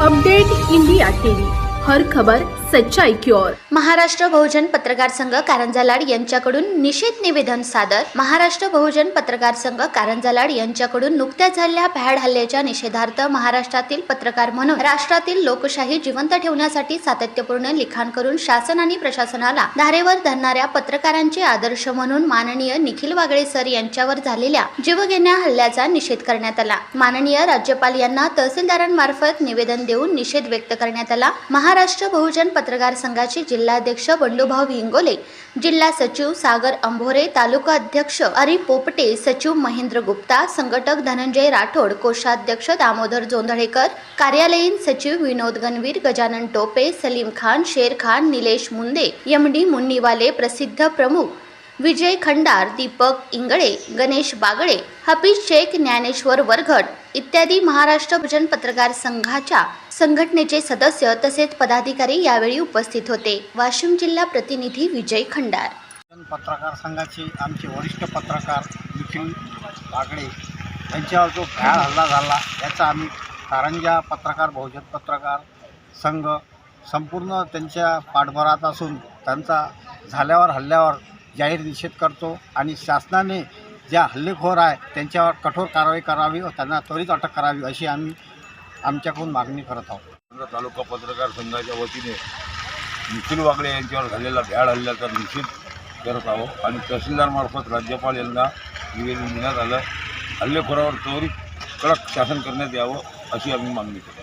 Update India TV. हर खबर सच्चाई की ओर महाराष्ट्र बहुजन पत्रकार संघ कारंजा लाड यांच्याकडून निषेध निवेदन सादर. महाराष्ट्र बहुजन पत्रकार संघ कारंजा लाड यांच्याकडून नुकत्याच झालेल्या भ्याड हल्ल्याच्या निषेधार्थ महाराष्ट्रातील पत्रकार म्हणून राष्ट्रातील लोकशाही जिवंत ठेवण्यासाठी सातत्यपूर्ण लिखाण करून शासन आणि प्रशासनाला धारेवर धरणाऱ्या पत्रकारांचे आदर्श म्हणून माननीय निखिल वागळे सर यांच्यावर झालेल्या जीवघेण्या हल्ल्याचा निषेध करण्यात आला. माननीय राज्यपाल यांना तहसीलदारांमार्फत निवेदन देऊन निषेध व्यक्त करण्यात आला. महाराष्ट्र बहुजन पत्रकार संघाचे जिल्हाध्यक्ष बंडूभाऊ हिंगोले जिल्हा सचिव सागर अंभोरे तालुका अध्यक्ष अरी पोपटे सचिव महेंद्र गुप्ता संघटक धनंजय राठोड कोषाध्यक्ष दामोदर जोंधळेकर कार्यालयीन सचिव विनोद गणवीर गजानन टोपे सलीम खान शेर खान निलेश मुंदे एम डी मुन्नीवाले प्रसिद्ध प्रमुख विजय खंडार दीपक इंगळे गणेश बागळे हफीज शेख ज्ञानेश्वर वरघट इत्यादी महाराष्ट्र भजन पत्रकार संघाच्या संघटनेचे सदस्य तसेच पदाधिकारी यावेळी उपस्थित होते. वाशिम जिल्हा प्रतिनिधी विजय खंडार. पत्रकार संघाचे आमचे वरिष्ठ पत्रकार निखिल बागडे यांच्यावर जो भ्याळ हल्ला झाला याचा आम्ही कारंजा पत्रकार बहुजन पत्रकार संघ संपूर्ण त्यांच्या पाठभरात असून त्यांचा झाल्यावर हल्ल्यावर जाहीर निषेध करतो आणि शासनाने ज्या हल्लेखोर आहे त्यांच्यावर कठोर कारवाई करावी व त्यांना त्वरित अटक करावी अशी आम्ही आमच्याकडून मागणी करत आहोत. तालुका पत्रकार संघाच्या वतीने निखिल वागळे यांच्यावर झालेला भ्याड हल्ल्याचा निषेध करत आहोत आणि तहसीलदारमार्फत राज्यपाल यांना निवेदन देण्यात आलं. हल्लेखोरावर त्वरित कडक शासन करण्यात यावं अशी आम्ही मागणी करतो